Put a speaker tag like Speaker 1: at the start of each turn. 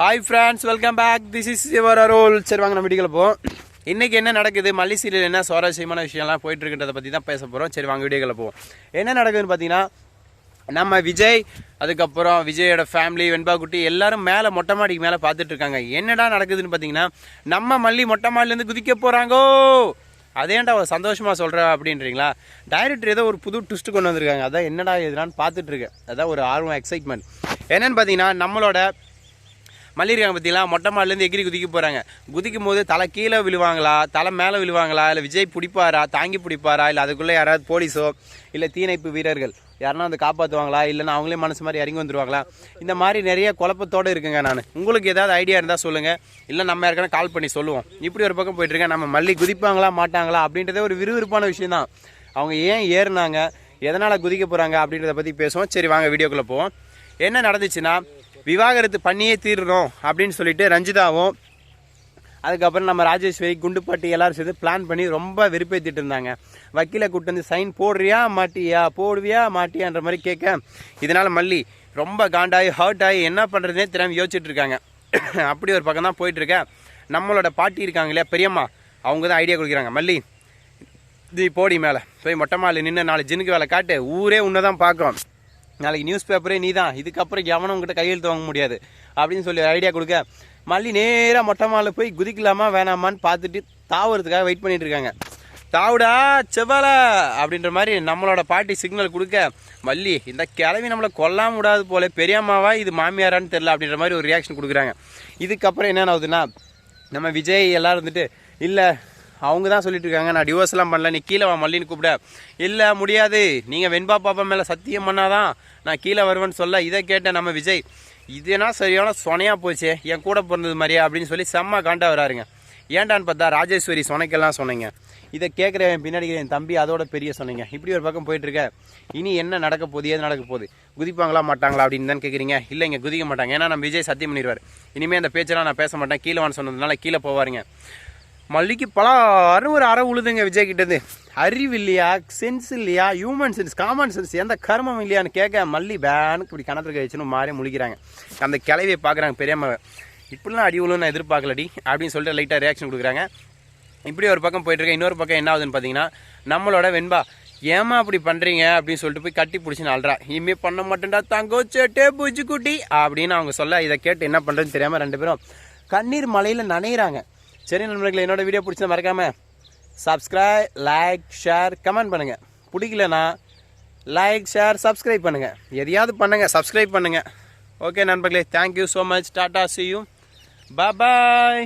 Speaker 1: Hi friends welcome back this is your அரோல் சரி வாங்க நம்ம வீடியோவில் போவோம். இன்றைக்கி என்ன நடக்குது? மல்லி சீரியல் என்ன சுவாரஸ்யமான விஷயம்லாம் போயிட்டு பற்றி தான் பேச போகிறோம் சரி வாங்க வீடியோவில் போவோம். என்ன நடக்குதுன்னு பார்த்தீங்கன்னா நம்ம விஜய் அதுக்கப்புறம் விஜயோட ஃபேமிலி வெண்பா குட்டி எல்லாரும் மேலே மொட்டை மாடிக்கு மேலே பார்த்துட்டு இருக்காங்க. என்னடா நடக்குதுன்னு பார்த்தீங்கன்னா நம்ம மல்லி மொட்டை மாடிலேருந்து குதிக்க போகிறாங்கோ அதேண்டா அவள் சந்தோஷமாக சொல்கிற அப்படின்றீங்களா? டைரக்டர் ஏதோ ஒரு புது ட்விஸ்ட் கொண்டு வந்திருக்காங்க. அதான் என்னடா எதுனான்னு பார்த்துட்டு இருக்கேன். அதான் ஒரு ஆர்வம் எக்ஸைட்மெண்ட் என்னன்னு பார்த்தீங்கன்னா நம்மளோட மல்லிருக்காங்க பார்த்தீங்களா மொட்டை மாடிலேருந்து எகிரி குதிக்க போகிறாங்க குதிக்கும் போது தலை கீழே விழுவாங்களா? தலை மேலே விழுவாங்களா? இல்லை விஜய் பிடிப்பாரா? தாங்கி பிடிப்பாரா? இல்லை அதுக்குள்ளே யாராவது போலீஸோ? இல்லை தீணைப்பு வீரர்கள்? யாருன்னா வந்து காப்பாற்றுவாங்களா இல்லைன்னா அவங்களே மனசு மாதிரி இறங்கி வந்துருவாங்களா? இந்த மாதிரி நிறைய குழப்பத்தோடு இருக்குங்க நான். உங்களுக்கு ஏதாவது ஐடியா இருந்தால் சொல்லுங்கள் இல்லை நம்ம யாருக்கான கால் பண்ணி சொல்லுவோம். இப்படி ஒரு பக்கம் போயிட்டுருக்கேன் நம்ம மல்லி குதிப்பாங்களா மாட்டாங்களா? அப்படின்றதே ஒரு விறுவிறுப்பான விஷயம் தான். அவங்க ஏன் ஏறினாங்க? எதனால் குதிக்க போகிறாங்க அப்படின்றத பற்றி பேசுவோம். சரி வாங்க வீடியோக்குள்ளே போவோம். என்ன நடந்துச்சுன்னா விவாகரத்து பண்ணியே தீரணும் அப்படின்னு சொல்லிட்டு ரஞ்சிதாவும் அதுக்கப்புறம் நம்ம ராஜேஸ்வரி குண்டுப்பாட்டி எல்லாரும் சேர்ந்து பிளான் பண்ணி ரொம்ப வெறுப்பேற்றிட்டு இருந்தாங்க. வக்கீலை கூட்டு வந்து சைன் போடுறியா மாட்டியா? போடுவியா மாட்டியான்ற மாதிரி கேட்க இதனால் மல்லி ரொம்ப காண்டாகி ஹர்ட் ஆகி என்ன பண்ணுறதுனே திறமை யோசிச்சுட்டு இருக்காங்க. அப்படி ஒரு பக்கம் தான் போயிட்டுருக்கேன் நம்மளோட பாட்டி இருக்காங்க இல்லையா பெரியம்மா அவங்க தான் ஐடியா கொடுக்குறாங்க. மல்லி இது போடி மேலே. போய் மொட்டை மாலை நின்று நாலு ஜின்னுக்கு வேலை காட்டு. ஊரே உன்னை தான் பார்க்குறோம் நாளைக்கு நியூஸ் பேப்பரே நீ தான் இதுக்கப்புறம் எவனும் உங்ககிட்ட கையெழுத்து வாங்க முடியாது. அப்படின்னு சொல்லி ஐடியா கொடுக்க. மல்லி நேராக மொட்டை மாலை போய் குதிக்கலாமா வேணாமான்னு பார்த்துட்டு தாவறதுக்காக வெயிட் பண்ணிட்டு இருக்காங்க. தாவுடா செவ்வால அப்படின்ற மாதிரி நம்மளோட பாட்டி சிக்னல் கொடுக்க மல்லி இந்த கிளவி நம்மளை கொல்லாம விடாது போல பெரியம்மாவா இது மாமியாரான்னு தெரில அப்படின்ற மாதிரி ஒரு ரியாக்ஷன் கொடுக்குறாங்க. இதுக்கப்புறம் என்னென்ன ஆகுதுன்னா நம்ம விஜய் எல்லாரும் இருந்துட்டு இல்லை அவங்க தான் சொல்லிட்டு இருக்காங்க நான் டிவோர்ஸ்லாம் பண்ணல. நீ கீழே வா மல்லின்னு கூப்பிட. இல்லை முடியாது. நீங்கள் வெண்பா பாப்பா மேலே சத்தியம் பண்ணாதான் நான் கீழே வருவேன்னு சொல்ல இதை கேட்டேன் நம்ம விஜய் இதுனா சரியான சொனையாக போச்சு. என் கூட பிறந்தது மாதிரியா? அப்படின்னு சொல்லி செம்ம காண்டா வராருங்க. ஏன்டான்னு பார்த்தா ராஜேஸ்வரி சொனைக்கெல்லாம் சொன்னீங்க. இதை கேட்குற என் பின்னாடி என் தம்பி அதோட பெரிய சொன்னீங்க. இப்படி ஒரு பக்கம் போயிட்டுருக்க இனி என்ன நடக்க போகுது ஏது நடக்க போகுது? குதிப்பாங்களா மாட்டாங்களா அப்படின்னு தான் கேட்குறீங்க இல்லை இங்கே குதிக்க மாட்டாங்க. ஏன்னா நம்ம விஜய் சத்தியம் பண்ணிடுவார் இனிமேல் அந்த பேச்செல்லாம் நான் பேச மாட்டேன். கீழே வான்னு சொன்னதுனால கீழே போவாருங்க. மல்லிக்கு பல ஒரு அற உழுதுங்க விஜய் கிட்டது. அறிவு இல்லையா சென்ஸ் இல்லையா ஹியூமன் சென்ஸ் காமன் சென்ஸ் எந்த கர்மம் இல்லையான்னு கேட்க மல்லி பேனுக்கு இப்படி கணத்துக்கு வச்சுன்னு மாறி முழிக்கிறாங்க. அந்த கிளவியை பார்க்குறாங்க பெரியம்மாவை. இப்படிலாம் அடி உழுன்னு நான் எதிர்பார்க்கலடி அப்படின்னு சொல்லிட்டு லைட்டாக ரியாக்ஷன் கொடுக்குறாங்க. இப்படி ஒரு பக்கம் போயிட்டுருக்கேன் இன்னொரு பக்கம் என்ன ஆகுதுன்னு பார்த்தீங்கன்னா நம்மளோட வெண்பா ஏமா அப்படி பண்ணுறீங்க அப்படின்னு சொல்லிட்டு போய் கட்டி பிடிச்சி அல்றா இனிமே பண்ண மாட்டேன்டா தங்கோ சேட்டே பூச்சி குட்டி அப்படின்னு அவங்க சொல்ல இதை கேட்டு என்ன பண்ணுறதுன்னு தெரியாமல் ரெண்டு பேரும் கண்ணீர் மலையில் நனையிறாங்க. சரி நண்பர்களே என்னோட வீடியோ பிடிச்சா மறக்காம சப்ஸ்கிரைப் லைக் ஷேர் கமெண்ட் பண்ணுங்கள் பிடிக்கலனா லைக் ஷேர் சப்ஸ்கிரைப் பண்ணுங்கள் எதையாவது பண்ணுங்கள் சப்ஸ்கிரைப் பண்ணுங்கள் ஓகே நண்பர்களே thank you so much tata see you bye